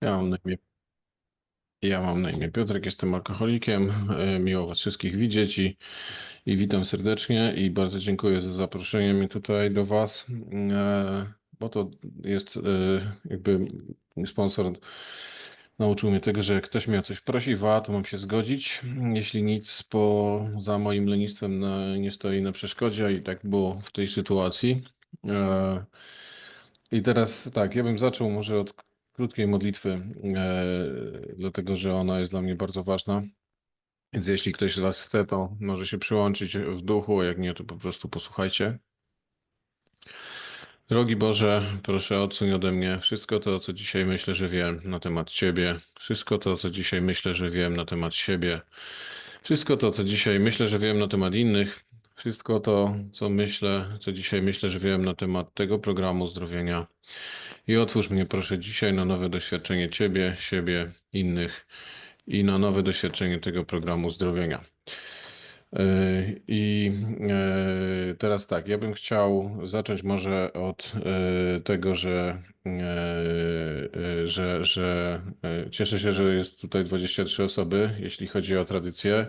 Ja mam na imię, ja mam na imię Piotrek, jestem alkoholikiem. E, Miło Was wszystkich widzieć i, i witam serdecznie i bardzo dziękuję za zaproszenie mnie tutaj do Was, e, bo to jest e, jakby sponsor nauczył mnie tego, że jak ktoś mnie o coś prosi, wa, to mam się zgodzić. Jeśli nic poza moim lenistwem na, nie stoi na przeszkodzie i tak było w tej sytuacji. I teraz tak, ja bym zaczął może od krótkiej modlitwy, e, dlatego że ona jest dla mnie bardzo ważna. Więc jeśli ktoś z Was chce, to może się przyłączyć w duchu, jak nie, to po prostu posłuchajcie. Drogi Boże, proszę odsuń ode mnie wszystko to, co dzisiaj myślę, że wiem na temat Ciebie, wszystko to, co dzisiaj myślę, że wiem na temat siebie, wszystko to, co dzisiaj myślę, że wiem na temat innych, wszystko to, co myślę, co dzisiaj myślę, że wiem na temat tego programu zdrowienia. I otwórz mnie proszę dzisiaj na nowe doświadczenie Ciebie, siebie, innych i na nowe doświadczenie tego programu zdrowienia. E, I e, teraz tak, ja bym chciał zacząć może od e, tego, że, że, że cieszę się, że jest tutaj 23 osoby, jeśli chodzi o tradycję,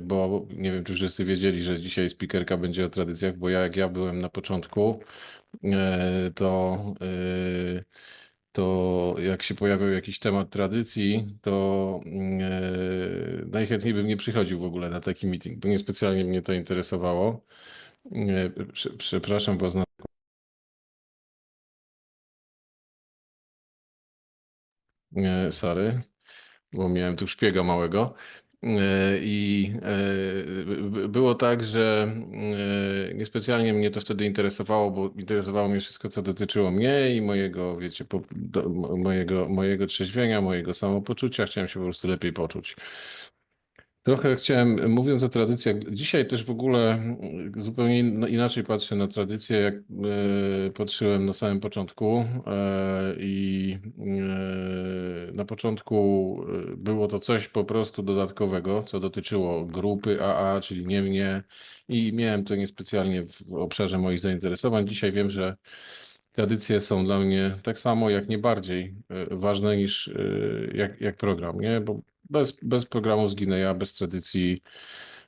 bo nie wiem, czy wszyscy wiedzieli, że dzisiaj speakerka będzie o tradycjach, bo ja jak ja byłem na początku, to to jak się pojawiał jakiś temat tradycji, to e, najchętniej bym nie przychodził w ogóle na taki meeting, bo niespecjalnie mnie to interesowało. E, prze- przepraszam was na... E, sorry, bo miałem tu szpiega małego. E, I e, było tak, że e, niespecjalnie mnie to wtedy interesowało, bo interesowało mnie wszystko, co dotyczyło mnie i mojego, wiecie, po, do, mojego, mojego trzeźwienia, mojego samopoczucia. Chciałem się po prostu lepiej poczuć. Trochę chciałem, mówiąc o tradycjach, dzisiaj też w ogóle zupełnie in- inaczej patrzę na tradycje, jak e, patrzyłem na samym początku. E, I e, na początku było to coś po prostu dodatkowego, co dotyczyło grupy AA, czyli nie mnie, i miałem to niespecjalnie w obszarze moich zainteresowań. Dzisiaj wiem, że tradycje są dla mnie tak samo, jak nie bardziej ważne niż jak, jak program, nie? Bo bez, bez programu zginę ja, bez tradycji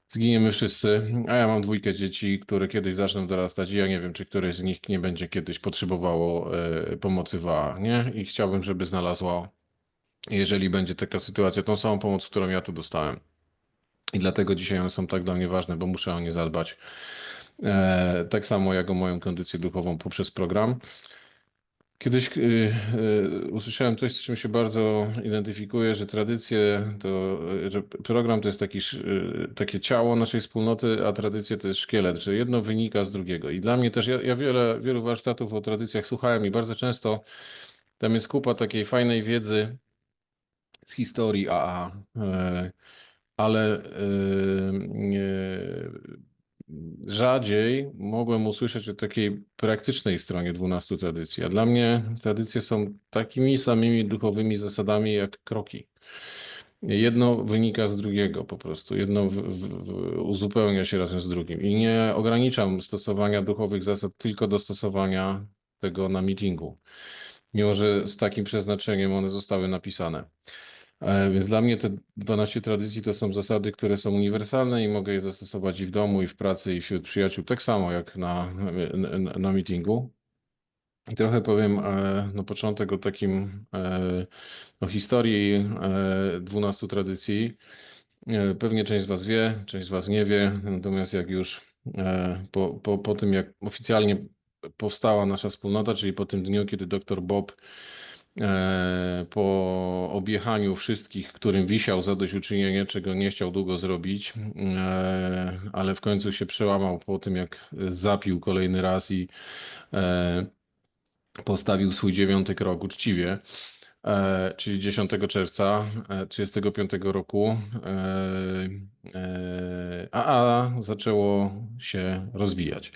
zginiemy wszyscy. A ja mam dwójkę dzieci, które kiedyś zaczną dorastać i ja nie wiem, czy któreś z nich nie będzie kiedyś potrzebowało e, pomocy w AA, nie? I chciałbym, żeby znalazła, jeżeli będzie taka sytuacja, tą samą pomoc, którą ja tu dostałem. I dlatego dzisiaj one są tak dla mnie ważne, bo muszę o nie zadbać. E, tak samo jak o moją kondycję duchową poprzez program. Kiedyś y, y, usłyszałem coś, z czym się bardzo identyfikuję, że tradycje to, y, że program to jest taki, takie ciało naszej wspólnoty, a tradycje to jest szkielet, że jedno wynika z drugiego. I dla mnie też, ja, ja wiele, wielu warsztatów o tradycjach słuchałem i bardzo często tam jest kupa takiej fajnej wiedzy z historii AA, e, ale rzadziej mogłem usłyszeć o takiej praktycznej stronie dwunastu tradycji. A dla mnie tradycje są takimi samymi duchowymi zasadami jak kroki. Jedno wynika z drugiego po prostu. Jedno w, w, uzupełnia się razem z drugim. I nie ograniczam stosowania duchowych zasad tylko do stosowania tego na meetingu. Mimo, że z takim przeznaczeniem one zostały napisane. E, Więc dla mnie te 12 tradycji to są zasady, które są uniwersalne i mogę je zastosować i w domu, i w pracy, i wśród przyjaciół, tak samo jak na, na, na meetingu. I trochę powiem e, na początek o takim, e, o historii e, 12 tradycji. Pewnie część z Was wie, część z Was nie wie, natomiast jak już po, po, po tym, jak oficjalnie powstała nasza wspólnota, czyli po tym dniu, kiedy dr Bob po objechaniu wszystkich, którym wisiał zadośćuczynienie, czego nie chciał długo zrobić, e, ale w końcu się przełamał po tym, jak zapił kolejny raz i e, postawił swój dziewiąty krok uczciwie, e, czyli 10 czerwca e, 35 roku, e, e, AA zaczęło się rozwijać.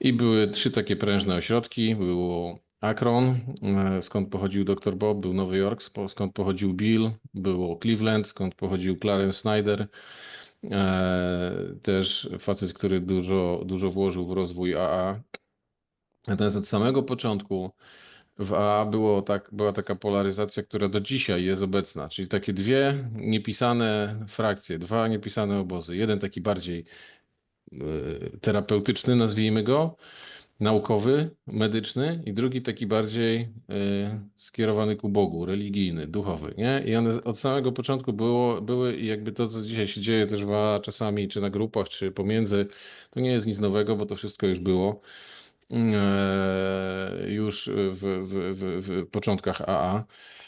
I były trzy takie prężne ośrodki. Było Akron, e, skąd pochodził dr Bob, był Nowy Jork, skąd pochodził Bill, było Cleveland, skąd pochodził Clarence Snyder, e, też facet, który dużo, dużo włożył w rozwój AA. Natomiast od samego początku w AA było tak, była taka polaryzacja, która do dzisiaj jest obecna, czyli takie dwie niepisane frakcje, dwa niepisane obozy. Jeden taki bardziej e, terapeutyczny, nazwijmy go, naukowy, medyczny i drugi taki bardziej y, skierowany ku Bogu, religijny, duchowy, nie? I one od samego początku było, były i jakby to, co dzisiaj się dzieje też w, czasami, czy na grupach, czy pomiędzy, to nie jest nic nowego, bo to wszystko już było e, już w, w, w, w początkach AA.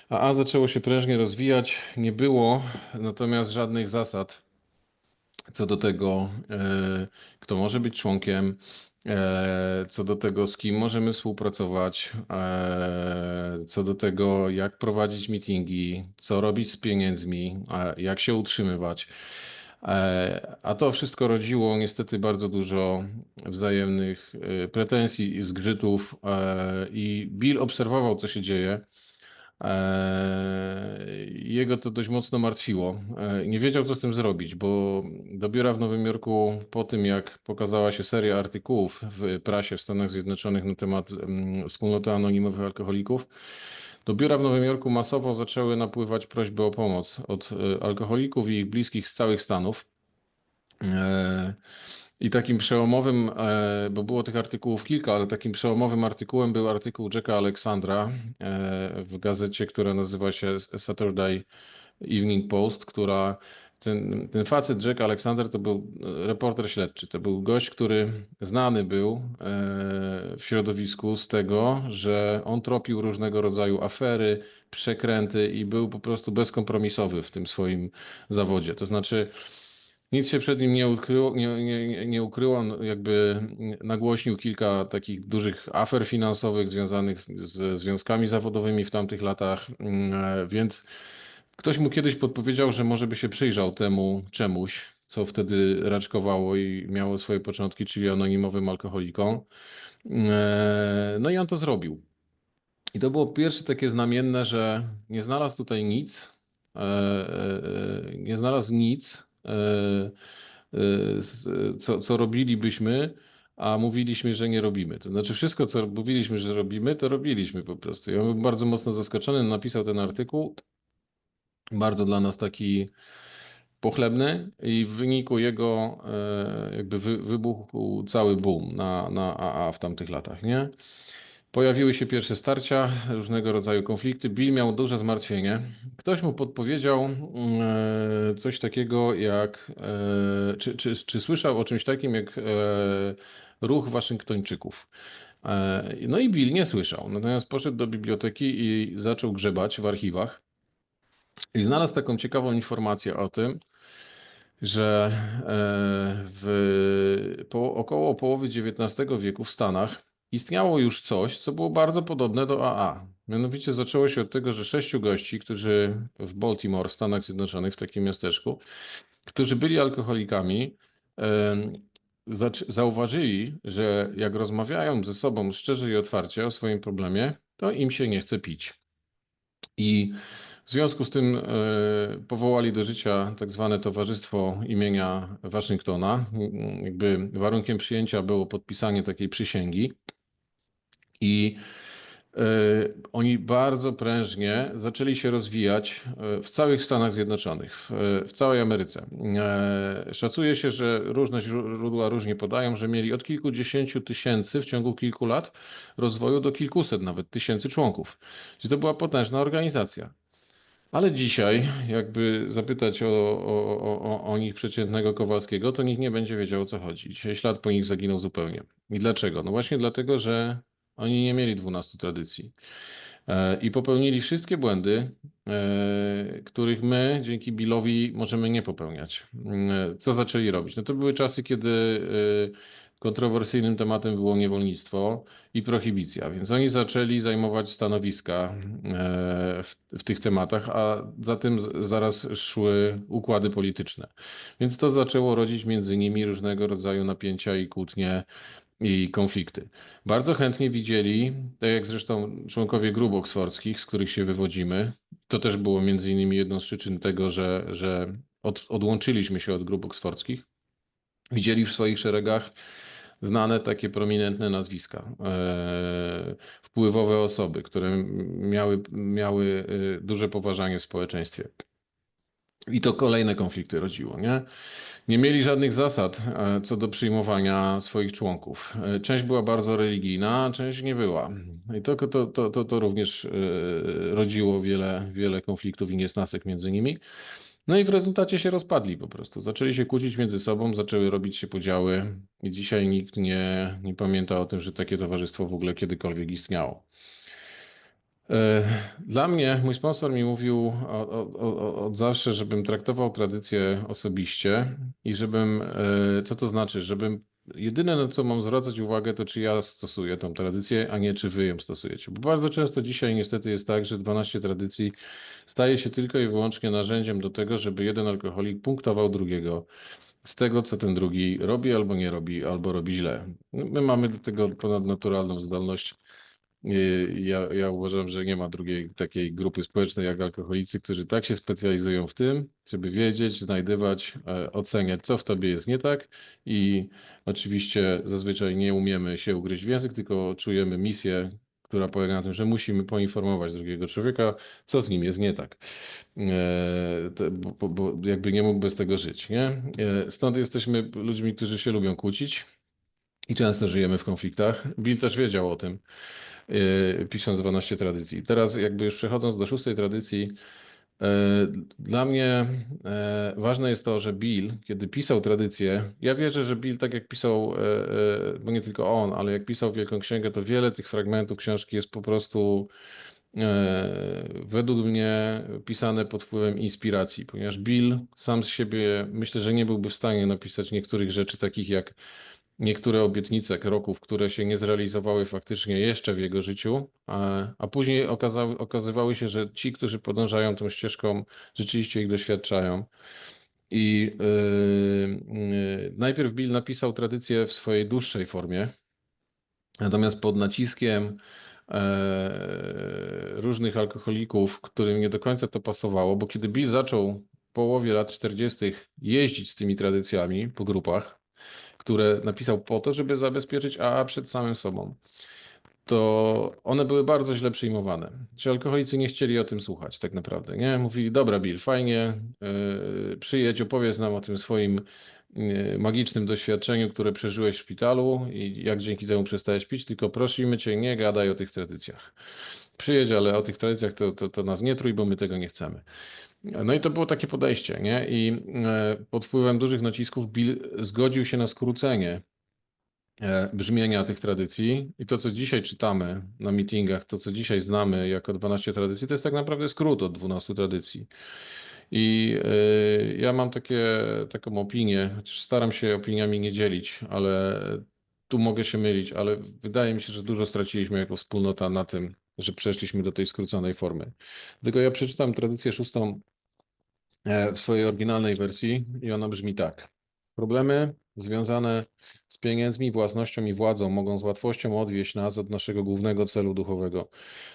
AA zaczęło się prężnie rozwijać, nie było natomiast żadnych zasad co do tego, e, kto może być członkiem, co do tego, z kim możemy współpracować, e, co do tego, jak prowadzić meetingi, co robić z pieniędzmi, jak się utrzymywać. A to wszystko rodziło niestety bardzo dużo wzajemnych pretensji i zgrzytów. I Bill obserwował, co się dzieje. Eee, jego to dość mocno martwiło. Eee, nie wiedział, co z tym zrobić, bo do biura w Nowym Jorku, po tym jak pokazała się seria artykułów w prasie w Stanach Zjednoczonych na temat mm, wspólnoty anonimowych alkoholików, do biura w Nowym Jorku masowo zaczęły napływać prośby o pomoc od e, alkoholików i ich bliskich z całych Stanów. I takim przełomowym, e, bo było tych artykułów kilka, ale takim przełomowym artykułem był artykuł Jacka Aleksandra e, w gazecie, która nazywa się Saturday Evening Post, która ten, ten facet Jack Alexander to był reporter śledczy. To był gość, który znany był e, w środowisku z tego, że on tropił różnego rodzaju afery, przekręty i był po prostu bezkompromisowy w tym swoim zawodzie. To znaczy, nic się przed nim nie ukryło, nie, nie, nie ukryło. Jakby nagłośnił kilka takich dużych afer finansowych związanych ze związkami zawodowymi w tamtych latach, mm, więc ktoś mu kiedyś podpowiedział, że może by się przyjrzał temu czemuś, co wtedy raczkowało i miało swoje początki, czyli anonimowym alkoholikom. Mm, no i on to zrobił. I to było pierwsze takie znamienne, że nie znalazł tutaj nic, e, e, e, nie znalazł nic, E, e, co, co robilibyśmy, a mówiliśmy, że nie robimy. To znaczy wszystko, co mówiliśmy, że robimy, to robiliśmy po prostu. Ja byłem bardzo mocno zaskoczony, napisał ten artykuł, bardzo dla nas taki pochlebny i w wyniku jego e, jakby wybuchł cały boom na, na AA w tamtych latach, nie? Pojawiły się pierwsze starcia, różnego rodzaju konflikty. Bill miał duże zmartwienie. Ktoś mu podpowiedział e, coś takiego jak, e, czy, czy, czy słyszał o czymś takim jak e, ruch Waszyngtończyków. No i Bill nie słyszał. Natomiast poszedł do biblioteki i zaczął grzebać w archiwach. I znalazł taką ciekawą informację o tym, że w po, około połowy XIX wieku w Stanach istniało już coś, co było bardzo podobne do AA. Mianowicie zaczęło się od tego, że sześciu gości, którzy w Baltimore, Stanach Zjednoczonych, w takim miasteczku, którzy byli alkoholikami, zauważyli, że jak rozmawiają ze sobą szczerze i otwarcie o swoim problemie, to im się nie chce pić. I w związku z tym e, powołali do życia tak zwane Towarzystwo imienia Waszyngtona. Jakby warunkiem przyjęcia było podpisanie takiej przysięgi. I e, oni bardzo prężnie zaczęli się rozwijać e, w całych Stanach Zjednoczonych, w, całej Ameryce. E, szacuje się, że różne źródła różnie podają, że mieli od kilkudziesięciu tysięcy w ciągu kilku lat rozwoju do kilkuset nawet tysięcy członków. Czyli to była potężna organizacja. Ale dzisiaj, jakby zapytać o, o, o, o nich przeciętnego Kowalskiego, to nikt nie będzie wiedział o co chodzi. Dzisiaj ślad po nich zaginął zupełnie. I dlaczego? No właśnie dlatego, że oni nie mieli 12 tradycji. E, I popełnili wszystkie błędy, e, których my dzięki Billowi możemy nie popełniać. E, co zaczęli robić? No to były czasy, kiedy kontrowersyjnym tematem było niewolnictwo i prohibicja, więc oni zaczęli zajmować stanowiska w, w tych tematach, a za tym zaraz szły układy polityczne. Więc to zaczęło rodzić między nimi różnego rodzaju napięcia i kłótnie i konflikty. Bardzo chętnie widzieli, tak jak zresztą członkowie grup oksfordzkich, z których się wywodzimy, to też było między innymi jedną z przyczyn tego, że, że od, odłączyliśmy się od grup oksfordzkich. Widzieli w swoich szeregach znane takie prominentne nazwiska, e, wpływowe osoby, które miały, miały e, duże poważanie w społeczeństwie. I to kolejne konflikty rodziło, nie? Nie mieli żadnych zasad e, co do przyjmowania swoich członków. E, Część była bardzo religijna, część nie była. I to, to, to, to, to również e, rodziło wiele, wiele konfliktów i niesnasek między nimi. No i w rezultacie się rozpadli po prostu. Zaczęli się kłócić między sobą, zaczęły robić się podziały i dzisiaj nikt nie, nie pamięta o tym, że takie towarzystwo w ogóle kiedykolwiek istniało. E, Dla mnie mój sponsor mi mówił od, od, od, zawsze, żebym traktował tradycję osobiście i żebym, e, co to znaczy, żebym jedyne na co mam zwracać uwagę, to czy ja stosuję tą tradycję, a nie czy wy ją stosujecie. Bo bardzo często dzisiaj niestety jest tak, że 12 tradycji staje się tylko i wyłącznie narzędziem do tego, żeby jeden alkoholik punktował drugiego z tego, co ten drugi robi albo nie robi, albo robi źle. My mamy do tego ponadnaturalną zdolność Ja, ja uważam, że nie ma drugiej takiej grupy społecznej jak alkoholicy, którzy tak się specjalizują w tym, żeby wiedzieć, znajdywać, e, oceniać, co w tobie jest nie tak. I oczywiście zazwyczaj nie umiemy się ugryźć w język, tylko czujemy misję, która polega na tym, że musimy poinformować drugiego człowieka, co z nim jest nie tak. E, Bo, bo, bo jakby nie mógł bez tego żyć, nie? E, Stąd jesteśmy ludźmi, którzy się lubią kłócić. I często żyjemy w konfliktach. Bill też wiedział o tym, pisząc 12 tradycji. Teraz jakby już przechodząc do szóstej tradycji, yy, dla mnie yy, ważne jest to, że Bill, kiedy pisał tradycję, ja wierzę, że Bill tak jak pisał, bo nie tylko on, ale jak pisał Wielką Księgę, to wiele tych fragmentów książki jest po prostu według mnie pisane pod wpływem inspiracji, ponieważ Bill sam z siebie myślę, że nie byłby w stanie napisać niektórych rzeczy takich jak niektóre obietnice kroków, które się nie zrealizowały faktycznie jeszcze w jego życiu, a, a później okazały, okazywały się, że ci, którzy podążają tą ścieżką, rzeczywiście ich doświadczają. I yy, yy, najpierw Bill napisał tradycję w swojej dłuższej formie, natomiast pod naciskiem e, różnych alkoholików, którym nie do końca to pasowało, bo kiedy Bill zaczął w połowie lat 40. jeździć z tymi tradycjami po grupach, które napisał po to, żeby zabezpieczyć AA przed samym sobą, to one były bardzo źle przyjmowane. Ci alkoholicy nie chcieli o tym słuchać tak naprawdę, nie? Mówili, dobra Bill, fajnie, yy, przyjedź, opowiedz nam o tym swoim yy, magicznym doświadczeniu, które przeżyłeś w szpitalu i jak dzięki temu przestałeś pić, tylko prosimy cię, nie gadaj o tych tradycjach. Przyjedź, ale o tych tradycjach to, to, to nas nie trój, bo my tego nie chcemy. No i to było takie podejście, nie? I e, pod wpływem dużych nacisków Bill zgodził się na skrócenie e, brzmienia tych tradycji. I to, co dzisiaj czytamy na meetingach, to, co dzisiaj znamy jako 12 tradycji, to jest tak naprawdę skrót od 12 tradycji. I e, ja mam takie, taką opinię, staram się opiniami nie dzielić, ale tu mogę się mylić, ale wydaje mi się, że dużo straciliśmy jako wspólnota na tym, że przeszliśmy do tej skróconej formy. Dlatego ja przeczytam tradycję szóstą e, w swojej oryginalnej wersji i ona brzmi tak. Problemy związane z pieniędzmi, własnością i władzą mogą z łatwością odwieść nas od naszego głównego celu duchowego.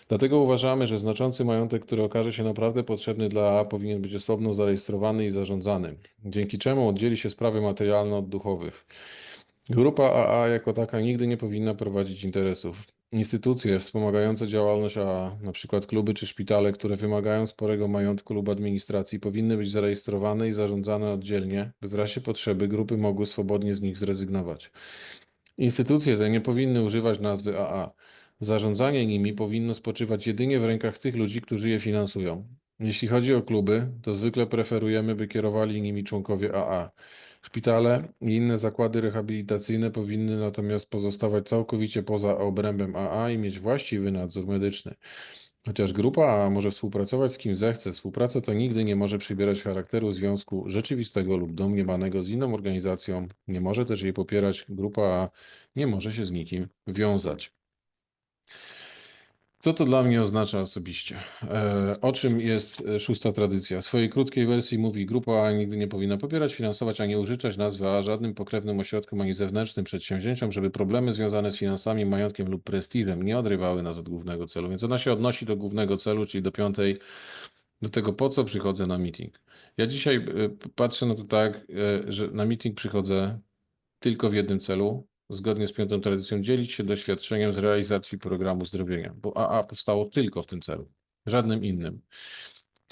Dlatego uważamy, że znaczący majątek, który okaże się naprawdę potrzebny dla AA, powinien być osobno zarejestrowany i zarządzany, dzięki czemu oddzieli się sprawy materialne od duchowych. Grupa AA jako taka nigdy nie powinna prowadzić interesów. Instytucje wspomagające działalność AA, przykład kluby czy szpitale, które wymagają sporego majątku lub administracji, powinny być zarejestrowane i zarządzane oddzielnie, by w razie potrzeby grupy mogły swobodnie z nich zrezygnować. Instytucje te nie powinny używać nazwy AA. Zarządzanie nimi powinno spoczywać jedynie w rękach tych ludzi, którzy je finansują. Jeśli chodzi o kluby, to zwykle preferujemy, by kierowali nimi członkowie AA. Szpitale i inne zakłady rehabilitacyjne powinny natomiast pozostawać całkowicie poza obrębem AA i mieć właściwy nadzór medyczny. Chociaż grupa AA może współpracować z kim zechce, współpraca to nigdy nie może przybierać charakteru związku rzeczywistego lub domniemanego z inną organizacją, nie może też jej popierać, grupa AA nie może się z nikim wiązać. Co to dla mnie oznacza osobiście? E, O czym jest e, szósta tradycja? W swojej krótkiej wersji mówi, grupa nigdy nie powinna popierać, finansować ani użyczać nazwy A żadnym pokrewnym ośrodkom ani zewnętrznym przedsięwzięciom, żeby problemy związane z finansami, majątkiem lub prestiżem nie odrywały nas od głównego celu. Więc ona się odnosi do głównego celu, czyli do piątej, do tego, po co przychodzę na meeting. Ja dzisiaj e, patrzę na to tak, że na meeting przychodzę tylko w jednym celu, zgodnie z piątą tradycją, dzielić się doświadczeniem z realizacji programu zdrowienia, bo AA powstało tylko w tym celu, żadnym innym.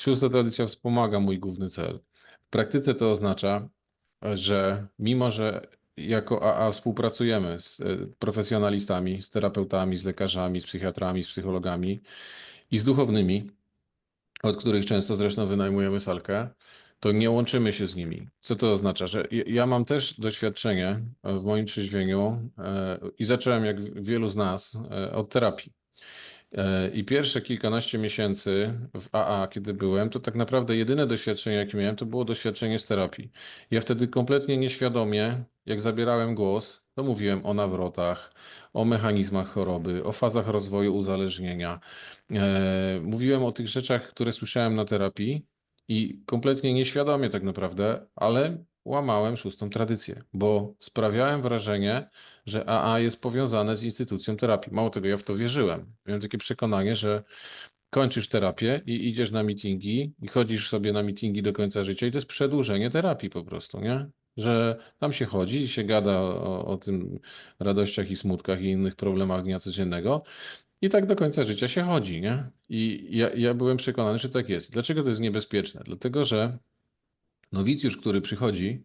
Szósta tradycja wspomaga mój główny cel. W praktyce to oznacza, że mimo, że jako AA współpracujemy z e, profesjonalistami, z terapeutami, z lekarzami, z psychiatrami, z psychologami i z duchownymi, od których często zresztą wynajmujemy salkę, to nie łączymy się z nimi. Co to oznacza? Że ja mam też doświadczenie w moim trzeźwieniu e, i zacząłem, jak wielu z nas, e, od terapii. E, I pierwsze kilkanaście miesięcy w AA, kiedy byłem, to tak naprawdę jedyne doświadczenie, jakie miałem, to było doświadczenie z terapii. Ja wtedy kompletnie nieświadomie, jak zabierałem głos, to mówiłem o nawrotach, o mechanizmach choroby, o fazach rozwoju uzależnienia. Mówiłem o tych rzeczach, które słyszałem na terapii, i kompletnie nieświadomie tak naprawdę, ale łamałem szóstą tradycję, bo sprawiałem wrażenie, że AA jest powiązane z instytucją terapii. Mało tego, ja w to wierzyłem. Miałem takie przekonanie, że kończysz terapię i idziesz na meetingi i chodzisz sobie na meetingi do końca życia i to jest przedłużenie terapii po prostu, nie? Że tam się chodzi się gada o, o tym radościach i smutkach i innych problemach dnia codziennego, i tak do końca życia się chodzi, nie? I ja, ja byłem przekonany, że tak jest. Dlaczego to jest niebezpieczne? Dlatego, że nowicjusz, który przychodzi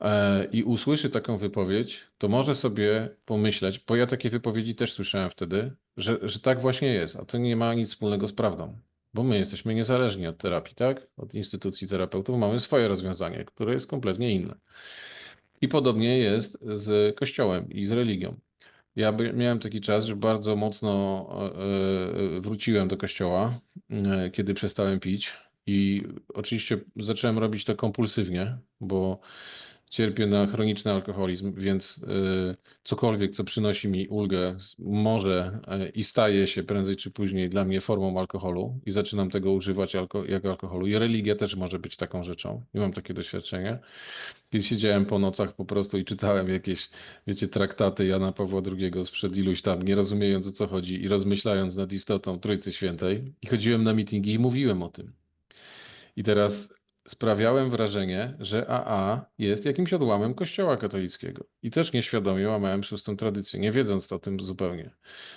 e, i usłyszy taką wypowiedź, to może sobie pomyśleć, bo ja takie wypowiedzi też słyszałem wtedy, że, że tak właśnie jest, a to nie ma nic wspólnego z prawdą. Bo my jesteśmy niezależni od terapii, tak? Od instytucji terapeutów mamy swoje rozwiązanie, które jest kompletnie inne. I podobnie jest z Kościołem i z religią. Ja miałem taki czas, że bardzo mocno e, e, wróciłem do kościoła, e, kiedy przestałem pić. I oczywiście zacząłem robić to kompulsywnie, bo cierpię na chroniczny alkoholizm, więc cokolwiek, co przynosi mi ulgę, może i staje się prędzej czy później dla mnie formą alkoholu i zaczynam tego używać jako alkoholu. I religia też może być taką rzeczą. I mam takie doświadczenie. Kiedy siedziałem po nocach po prostu i czytałem jakieś, wiecie, traktaty Jana Pawła II sprzed iluś tam, nie rozumiejąc o co chodzi i rozmyślając nad istotą Trójcy Świętej. I chodziłem na mityngi i mówiłem o tym. I teraz sprawiałem wrażenie, że AA jest jakimś odłamem Kościoła katolickiego. I też nieświadomie łamałem szóstą tradycję, nie wiedząc o tym zupełnie.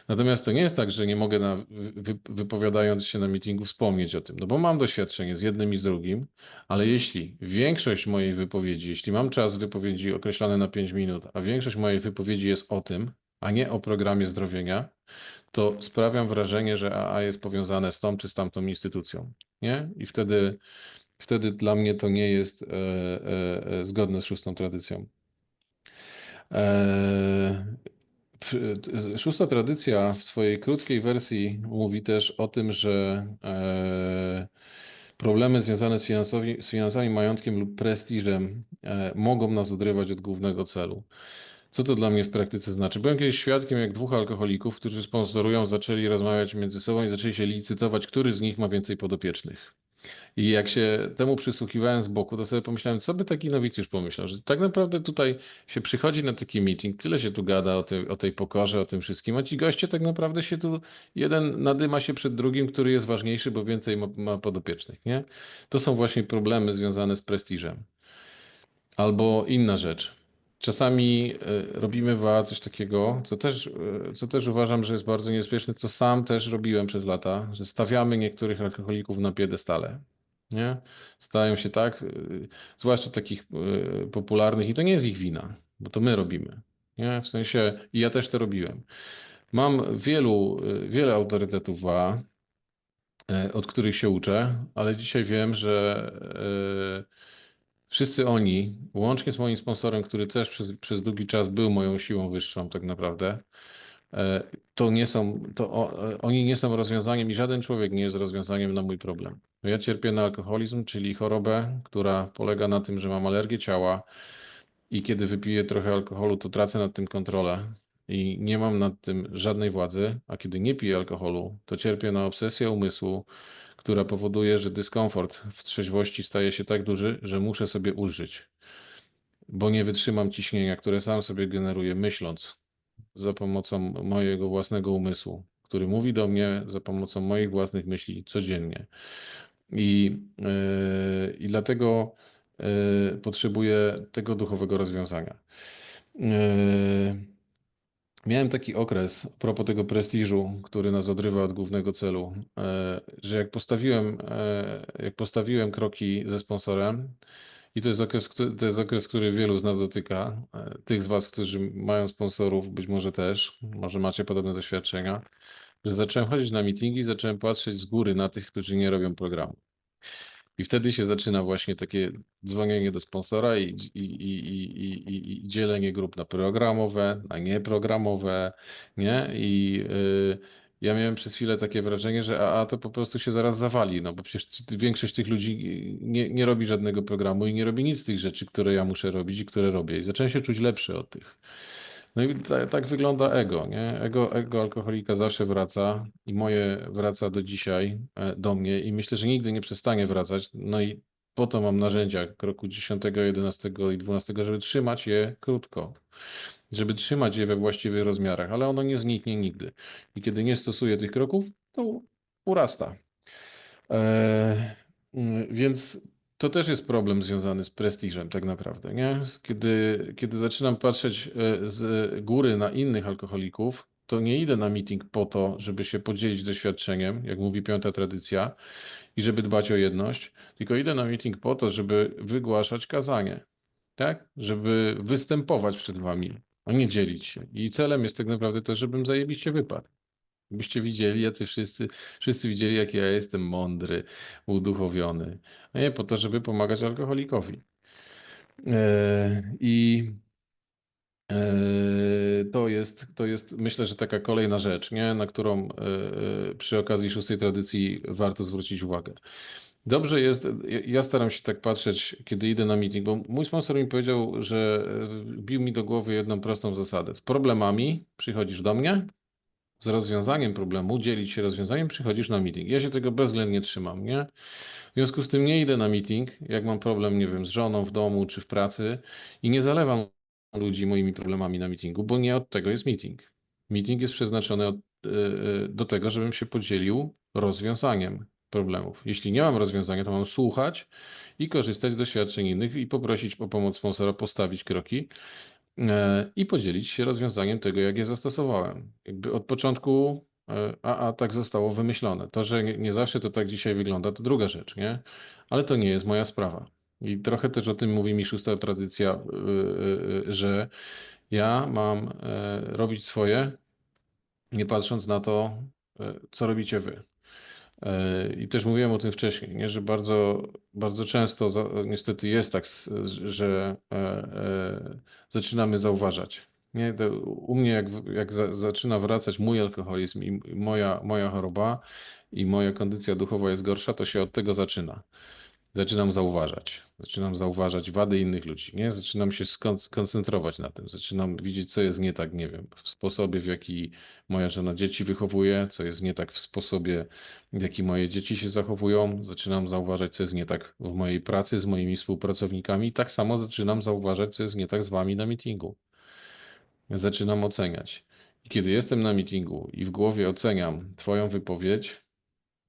Natomiast to nie jest tak, że nie mogę na, wy, wypowiadając się na mitingu wspomnieć o tym, no bo mam doświadczenie z jednym i z drugim, ale jeśli większość mojej wypowiedzi, jeśli mam czas wypowiedzi określony na 5 minut, a większość mojej wypowiedzi jest o tym, a nie o programie zdrowienia, to sprawiam wrażenie, że AA jest powiązane z tą czy z tamtą instytucją. Nie? I wtedy wtedy dla mnie to nie jest e, e, e, zgodne z szóstą tradycją. Szósta tradycja w swojej krótkiej wersji mówi też o tym, że problemy związane z, z finansami, majątkiem lub prestiżem mogą nas odrywać od głównego celu. Co to dla mnie w praktyce znaczy? Byłem kiedyś świadkiem, jak dwóch alkoholików, którzy sponsorują, zaczęli rozmawiać między sobą i zaczęli się licytować, który z nich ma więcej podopiecznych. I jak się temu przysłuchiwałem z boku, to sobie pomyślałem, co by taki nowicjusz pomyślał, że tak naprawdę tutaj się przychodzi na taki meeting, tyle się tu gada o tej, o tej pokorze, o tym wszystkim, a ci goście tak naprawdę się tu, jeden nadyma się przed drugim, który jest ważniejszy, bo więcej ma, ma podopiecznych, nie? To są właśnie problemy związane z prestiżem. Albo inna rzecz. Czasami e, robimy w coś takiego, co też, e, co też uważam, że jest bardzo niebezpieczne, co sam też robiłem przez lata, że stawiamy niektórych alkoholików na piedestale. Nie? Stają się tak, e, zwłaszcza takich popularnych, i to nie jest ich wina, bo to my robimy. Nie? W sensie, i ja też to robiłem. Mam wielu, wiele autorytetów w AA, od których się uczę, ale dzisiaj wiem, że Wszyscy oni, łącznie z moim sponsorem, który też przez, przez długi czas był moją siłą wyższą, tak naprawdę, to nie są, to oni nie są rozwiązaniem i żaden człowiek nie jest rozwiązaniem na mój problem. Ja cierpię na alkoholizm, czyli chorobę, która polega na tym, że mam alergię ciała i kiedy wypiję trochę alkoholu, to tracę nad tym kontrolę i nie mam nad tym żadnej władzy, a kiedy nie piję alkoholu, to cierpię na obsesję umysłu, która powoduje, że dyskomfort w trzeźwości staje się tak duży, że muszę sobie ulżyć, bo nie wytrzymam ciśnienia, które sam sobie generuję myśląc za pomocą mojego własnego umysłu, który mówi do mnie za pomocą moich własnych myśli codziennie. I, yy, i dlatego yy, potrzebuję tego duchowego rozwiązania. Yy, Miałem taki okres, a propos tego prestiżu, który nas odrywa od głównego celu, że jak postawiłem, jak postawiłem kroki ze sponsorem, i to jest okres, to jest okres, który wielu z nas dotyka, tych z Was, którzy mają sponsorów, być może też, może macie podobne doświadczenia, że zacząłem chodzić na meetingi, zacząłem patrzeć z góry na tych, którzy nie robią programu. I wtedy się zaczyna właśnie takie dzwonienie do sponsora i, i, i, i, i, i dzielenie grup na programowe, na nieprogramowe, nie? I y, ja miałem przez chwilę takie wrażenie, że a to po prostu się zaraz zawali, no bo przecież większość tych ludzi nie, nie robi żadnego programu i nie robi nic z tych rzeczy, które ja muszę robić i które robię. I zacząłem się czuć lepszy od tych. No i ta, tak wygląda ego, nie? Ego, ego alkoholika zawsze wraca i moje wraca do dzisiaj, e, do mnie i myślę, że nigdy nie przestanie wracać. No i po to mam narzędzia kroku 10, 11 i 12, żeby trzymać je krótko, żeby trzymać je we właściwych rozmiarach, ale ono nie zniknie nigdy. I kiedy nie stosuję tych kroków, to urasta. E, mm, więc to też jest problem związany z prestiżem, tak naprawdę, nie? Kiedy, kiedy zaczynam patrzeć e, z góry na innych alkoholików, to nie idę na meeting po to, żeby się podzielić doświadczeniem, jak mówi piąta tradycja, i żeby dbać o jedność, tylko idę na meeting po to, żeby wygłaszać kazanie, tak? Żeby występować przed wami, a nie dzielić się. I celem jest tak naprawdę to, żebym zajebiście wypadł. Byście widzieli, jacy wszyscy, wszyscy widzieli, jak ja jestem mądry, uduchowiony. A nie po to, żeby pomagać alkoholikowi. E, I e, to jest, to jest, myślę, że taka kolejna rzecz, nie? na którą e, przy okazji szóstej tradycji warto zwrócić uwagę. Dobrze jest, ja staram się tak patrzeć, kiedy idę na meeting, bo mój sponsor mi powiedział, że bił mi do głowy jedną prostą zasadę. Z problemami przychodzisz do mnie, z rozwiązaniem problemu, dzielić się rozwiązaniem, przychodzisz na meeting. Ja się tego bezwzględnie trzymam, nie? W związku z tym nie idę na meeting, jak mam problem, nie wiem, z żoną w domu czy w pracy i nie zalewam ludzi moimi problemami na meetingu, bo nie od tego jest meeting. Meeting jest przeznaczony od, yy, do tego, żebym się podzielił rozwiązaniem problemów. Jeśli nie mam rozwiązania, to mam słuchać i korzystać z doświadczeń innych i poprosić o pomoc sponsora, postawić kroki, E, i podzielić się rozwiązaniem tego, jak je zastosowałem. Jakby od początku, e, a, a tak zostało wymyślone. To, że nie, nie zawsze to tak dzisiaj wygląda, to druga rzecz, nie? Ale to nie jest moja sprawa. I trochę też o tym mówi mi szósta tradycja, e, że ja mam robić swoje, nie patrząc na to, co robicie wy. I też mówiłem o tym wcześniej, nie? że bardzo, bardzo często za, niestety jest tak, że e, e, zaczynamy zauważać. Nie? To u mnie, jak, jak za, zaczyna wracać mój alkoholizm i moja, moja choroba i moja kondycja duchowa jest gorsza, to się od tego zaczyna zaczynam zauważać. Zaczynam zauważać wady innych ludzi, nie? Zaczynam się skoncentrować na tym. Zaczynam widzieć, co jest nie tak, nie wiem, w sposobie, w jaki moja żona dzieci wychowuje, co jest nie tak w sposobie, w jaki moje dzieci się zachowują. Zaczynam zauważać, co jest nie tak w mojej pracy z moimi współpracownikami. Tak samo zaczynam zauważać, co jest nie tak z wami na meetingu. Zaczynam oceniać. I kiedy jestem na meetingu i w głowie oceniam Twoją wypowiedź,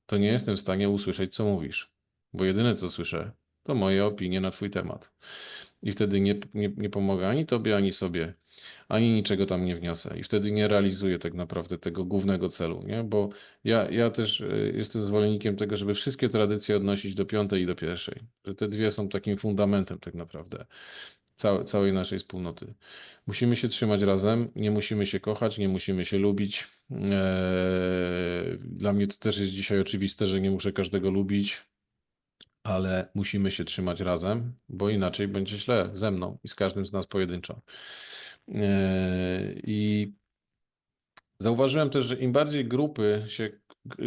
to nie jestem w stanie usłyszeć, co mówisz bo jedyne co słyszę, to moje opinie na Twój temat. I wtedy nie, nie, nie pomogę ani Tobie, ani sobie, ani niczego tam nie wniosę. I wtedy nie realizuję tak naprawdę tego głównego celu, nie? Bo ja, ja też e, jestem zwolennikiem tego, żeby wszystkie tradycje odnosić do piątej i do pierwszej. Że te dwie są takim fundamentem tak naprawdę całej, całej naszej wspólnoty. Musimy się trzymać razem, nie musimy się kochać, nie musimy się lubić. Eee, dla mnie to też jest dzisiaj oczywiste, że nie muszę każdego lubić ale musimy się trzymać razem, bo inaczej będzie źle ze mną i z każdym z nas pojedynczo. Yy, I zauważyłem też, że im bardziej grupy się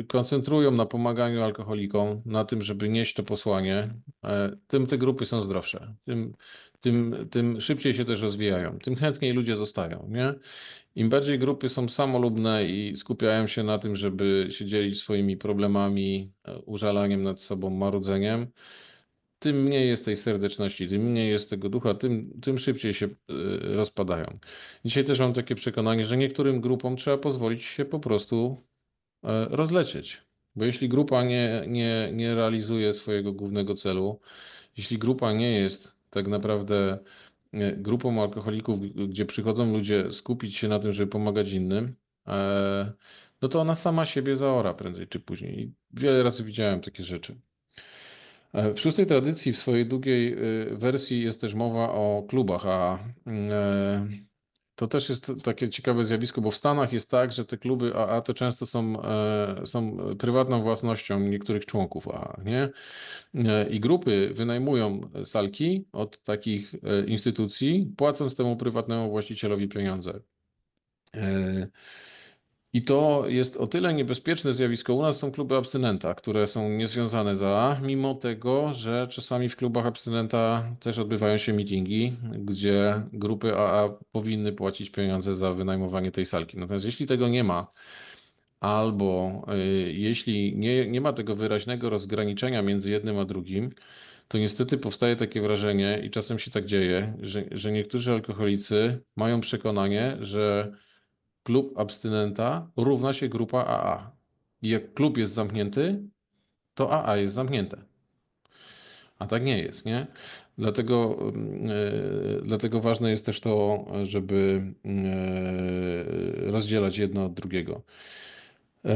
koncentrują na pomaganiu alkoholikom, na tym, żeby nieść to posłanie, e, tym te grupy są zdrowsze, tym, tym, tym szybciej się też rozwijają, tym chętniej ludzie zostają, nie? Im bardziej grupy są samolubne i skupiają się na tym, żeby się dzielić swoimi problemami, e, użalaniem nad sobą, marudzeniem, tym mniej jest tej serdeczności, tym mniej jest tego ducha, tym, tym szybciej się e, rozpadają. Dzisiaj też mam takie przekonanie, że niektórym grupom trzeba pozwolić się po prostu e, rozlecieć. Bo jeśli grupa nie, nie, nie realizuje swojego głównego celu, jeśli grupa nie jest tak naprawdę e, grupą alkoholików, gdzie przychodzą ludzie skupić się na tym, żeby pomagać innym, e, no to ona sama siebie zaora prędzej czy później. Wiele razy widziałem takie rzeczy. E, W szóstej tradycji, w swojej długiej wersji jest też mowa o klubach, a e, to też jest takie ciekawe zjawisko, bo w Stanach jest tak, że te kluby AA to często są, e, są prywatną własnością niektórych członków AA, nie? E, I grupy wynajmują salki od takich e, instytucji, płacąc temu prywatnemu właścicielowi pieniądze. I to jest o tyle niebezpieczne zjawisko. U nas są kluby abstynenta, które są niezwiązane z AA, mimo tego, że czasami w klubach abstynenta też odbywają się meetingi, gdzie grupy AA powinny płacić pieniądze za wynajmowanie tej salki. Natomiast jeśli tego nie ma, albo y, jeśli nie, nie ma tego wyraźnego rozgraniczenia między jednym a drugim, to niestety powstaje takie wrażenie, i czasem się tak dzieje, że, że niektórzy alkoholicy mają przekonanie, że klub abstynenta równa się grupa AA. I jak klub jest zamknięty, to AA jest zamknięte. A tak nie jest, nie? Dlatego, yy, dlatego ważne jest też to, żeby yy, rozdzielać jedno od drugiego. Yy,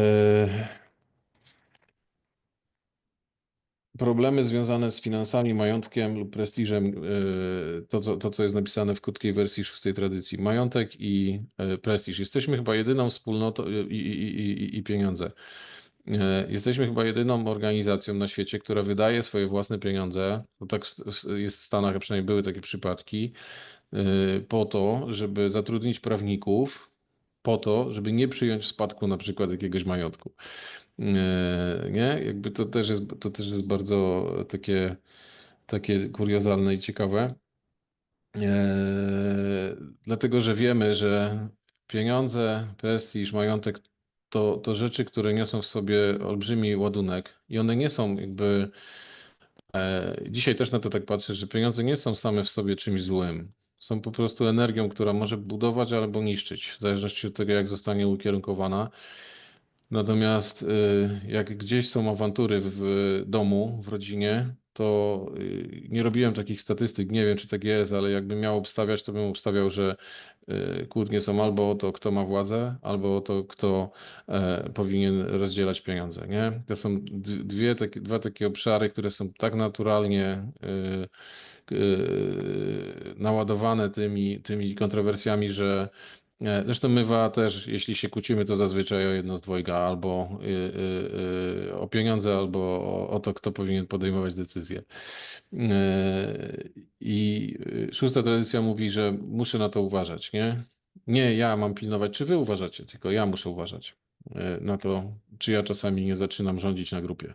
Problemy związane z finansami, majątkiem lub prestiżem, yy, to co, to co jest napisane w krótkiej wersji szóstej tradycji. Majątek i yy, prestiż. Jesteśmy chyba jedyną wspólnotą yy, i, i, i, i pieniądze. Jesteśmy chyba jedyną organizacją na świecie, która wydaje swoje własne pieniądze. To tak jest w Stanach, a przynajmniej były takie przypadki, po to, żeby zatrudnić prawników, po to, żeby nie przyjąć w spadku na przykład jakiegoś majątku. Nie, nie? Jakby to też jest, to też jest bardzo takie, takie kuriozalne i ciekawe. E, dlatego, że wiemy, że pieniądze, prestiż, majątek to, to rzeczy, które niosą w sobie olbrzymi ładunek i one nie są jakby. E, dzisiaj też na to tak patrzę, że pieniądze nie są same w sobie czymś złym. Są po prostu energią, która może budować albo niszczyć, w zależności od tego, jak zostanie ukierunkowana. Natomiast y, jak gdzieś są awantury w domu, w rodzinie, to y, nie robiłem takich statystyk, nie wiem czy tak jest, ale jakbym miał obstawiać, to bym obstawiał, że y, kłótnie są albo o to, kto ma władzę, albo o to, kto e, powinien rozdzielać pieniądze, nie? To są dwie takie, dwa takie obszary, które są tak naturalnie naładowane tymi, tymi kontrowersjami, że Zresztą mywa też, jeśli się kłócimy, to zazwyczaj o jedno z dwojga, albo y, y, y, o pieniądze, albo o, o to, kto powinien podejmować decyzje. E, I y, szósta tradycja mówi, że muszę na to uważać, nie? Nie ja mam pilnować, czy wy uważacie, tylko ja muszę uważać e, na to, czy ja czasami nie zaczynam rządzić na grupie,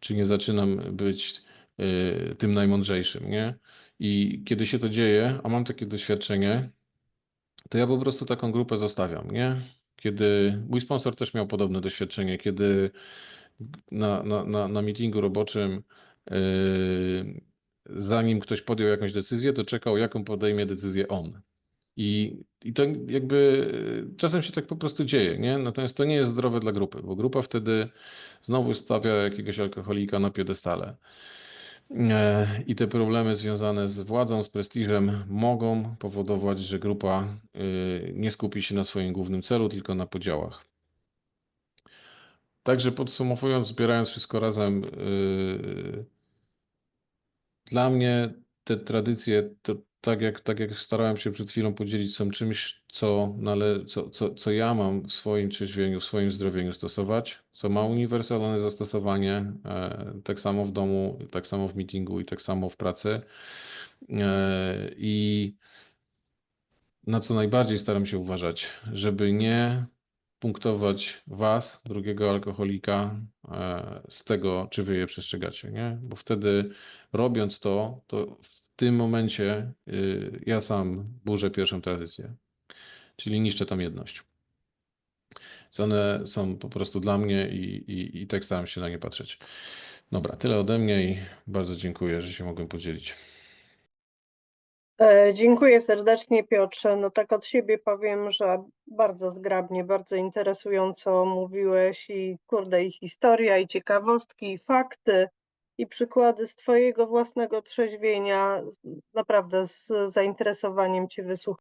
czy nie zaczynam być e, tym najmądrzejszym, nie? I kiedy się to dzieje, a mam takie doświadczenie, to ja po prostu taką grupę zostawiam, nie? Kiedy mój sponsor też miał podobne doświadczenie, kiedy na, na, na, na meetingu roboczym, yy, zanim ktoś podjął jakąś decyzję, to czekał, jaką podejmie decyzję on. I, I to jakby yy, czasem się tak po prostu dzieje, nie? Natomiast to nie jest zdrowe dla grupy, bo grupa wtedy znowu stawia jakiegoś alkoholika na piedestale. E, I te problemy związane z władzą, z prestiżem mogą powodować, że grupa y, nie skupi się na swoim głównym celu, tylko na podziałach. Także podsumowując, zbierając wszystko razem, y, dla mnie te tradycje, to tak jak, tak jak starałem się przed chwilą podzielić, są czymś, co, nale, co, co, co ja mam w swoim trzeźwieniu, w swoim zdrowieniu stosować, co ma uniwersalne zastosowanie, e, tak samo w domu, tak samo w meetingu i tak samo w pracy. E, I na co najbardziej staram się uważać, żeby nie punktować was, drugiego alkoholika, e, z tego, czy wy je przestrzegacie, nie? Bo wtedy robiąc to, to w tym momencie y, ja sam burzę pierwszą tradycję, czyli niszczę tam jedność. One są po prostu dla mnie i, i, i tak staram się na nie patrzeć. Dobra, tyle ode mnie i bardzo dziękuję, że się mogłem podzielić. E, Dziękuję serdecznie, Piotrze. No tak od siebie powiem, że bardzo zgrabnie, bardzo interesująco mówiłeś i kurde, i historia, i ciekawostki, i fakty, i przykłady z Twojego własnego trzeźwienia. Naprawdę z zainteresowaniem Cię wysłuchałam.